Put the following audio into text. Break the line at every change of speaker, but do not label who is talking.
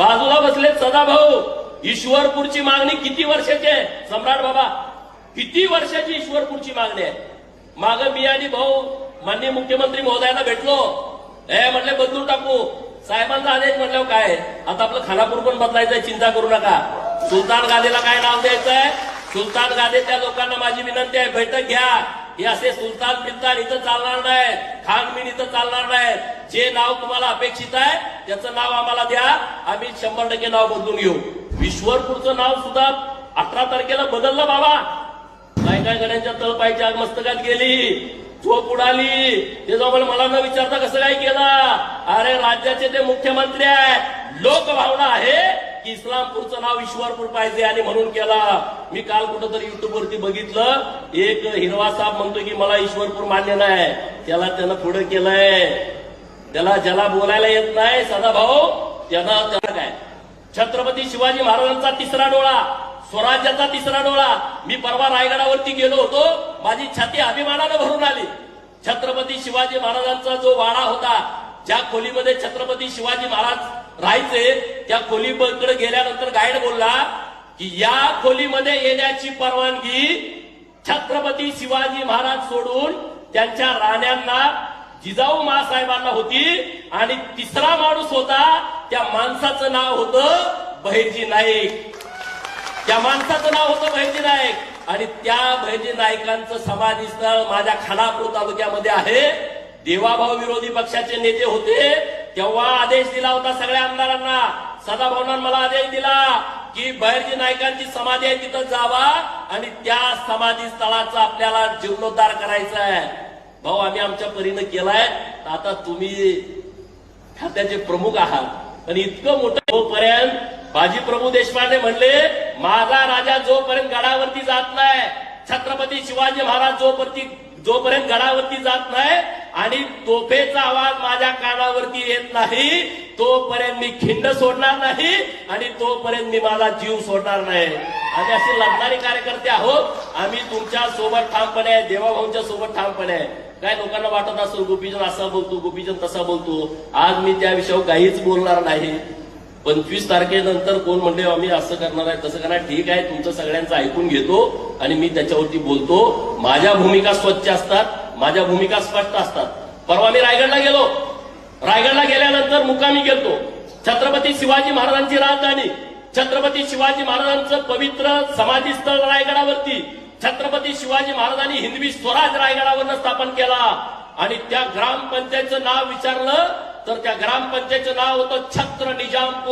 बाजूला बसलेत सदाभाऊ ईश्वरपूरची मागणी किती वर्षाची आहे? सम्राट बाबा किती वर्षाची ईश्वरपूरची मागणी आहे? माग मी आणि भाऊ माननीय मुख्यमंत्री महोदयांना भेटलो. हे म्हटले बदलून टाकू. साहेबांचा आदेश म्हटल्यावर काय आता आपलं खानापूर पण बदलायचंय चिंता करू नका. सुलतान गादीला काय नाव द्यायचंय सुलतान गादीच्या लोकांना माझी विनंती आहे बैठक घ्या. हे असे सुलतान बिलतान इथं चालणार नाही खानबीन इथं चालणार नाही जे नाव तुम्हाला अपेक्षित आहे त्याचं नाव आम्हाला द्या. आम्ही शंभर टक्के नाव बदलून घेऊ. विश्वरपूरचं नाव सुद्धा अठरा तारखेला बदललं बाबा. काय काय गड्यांच्या तळपायच्या आग मस्तकात गेली. झोप उडाली. ते जाऊन मला न विचारता कसं काय केलं? अरे राज्याचे ते मुख्यमंत्री आहे लोकभावना आहे की इस्लामपूरचं नाव ईश्वरपूर पाहिजे आणि म्हणून केला. मी काल कुठंतरी युट्यूब वरती बघितलं. एक हिरवा साहेब म्हणतो की मला ईश्वरपूर मान्य नाही. त्याला त्यानं पुढे केलंय. त्याला ज्याला बोलायला येत नाही सदा भाऊ त्याला काय? छत्रपती शिवाजी महाराजांचा तिसरा डोळा स्वराज्याचा तिसरा डोळा. मी परवा रायगडावरती गेलो होतो माझी छाती अभिमानानं भरून आली. छत्रपती शिवाजी महाराजांचा जो वाडा होता ज्या खोलीमध्ये छत्रपती शिवाजी महाराज राहायचे त्या खोलीकडे गेल्यानंतर गाईड बोलला की या खोलीमध्ये येण्याची परवानगी छत्रपती शिवाजी महाराज सोडून त्यांच्या राण्यांना जिजाऊ मासाहेबांना होती आणि तिसरा माणूस होता त्या माणसाचं नाव होतं बहिर्जी नाईक. त्या माणसाचं नाव होतं बहिर्जी नाईक. आणि त्या बहिर्जी नाईकांचं समाधी स्थळ माझ्या खानापूर तालुक्यामध्ये आहे. देवाभाऊ विरोधी पक्षाचे नेते होते. तेव्हा आदेश दिला होता सगळ्या आमदारांना. सदाभावनानं मला आदेश दिला की बहिर्जी नायकांची समाधी आहे तिथं जावा. आणि त्या समाधी स्थळाचा आपल्याला जीर्णोद्धार करायचा आहे भाऊ आम्ही आमच्या परीनं केलाय तर आता तुम्ही खात्याचे प्रमुख आहात. आणि इतकं मोठं जोपर्यंत बाजी प्रभू देशपांडे म्हणले माझा राजा जोपर्यंत गडावरती जात नाही छत्रपती शिवाजी महाराज जोपर्यंत जोपर्यंत गडावरती जात नाही आणि तोफेचा आवाज माझ्या कानावरती येत नाही तोपर्यंत मी खिंड सोडणार नाही आणि तोपर्यंत मी माझा जीव सोडणार नाही. आम्ही असे लढणारे कार्यकर्ते आहोत. आम्ही तुमच्यासोबत ठामपणे आहे देवाभाऊंच्या सोबत ठामपणे आहे. काय लोकांना वाटत असेल गोपीचंद असा बोलतो गोपीचंद तसा बोलतो. आज मी त्या विषयावर काहीच बोलणार नाही. पंचवीस तारखेनंतर कोण म्हणले आम्ही असं करणार आहे तसं करणार ठीक आहे तुमचं सगळ्यांचं ऐकून घेतो आणि मी त्याच्यावरती बोलतो. माझ्या भूमिका स्वच्छ असतात माझ्या भूमिका स्पष्ट असतात. परवा मी रायगडला गेलो. रायगडला गेल्यानंतर मुकामी गेलतो. छत्रपती शिवाजी महाराजांची राजधानी छत्रपती शिवाजी महाराजांचं पवित्र समाधीस्थळ रायगडावरती. छत्रपती शिवाजी महाराजांनी हिंदवी स्वराज रायगडावरनं स्थापन केला. आणि त्या ग्रामपंचायतचं नाव विचारलं तर त्या ग्रामपंचायतचं नाव होतं छत्र निजामपूर.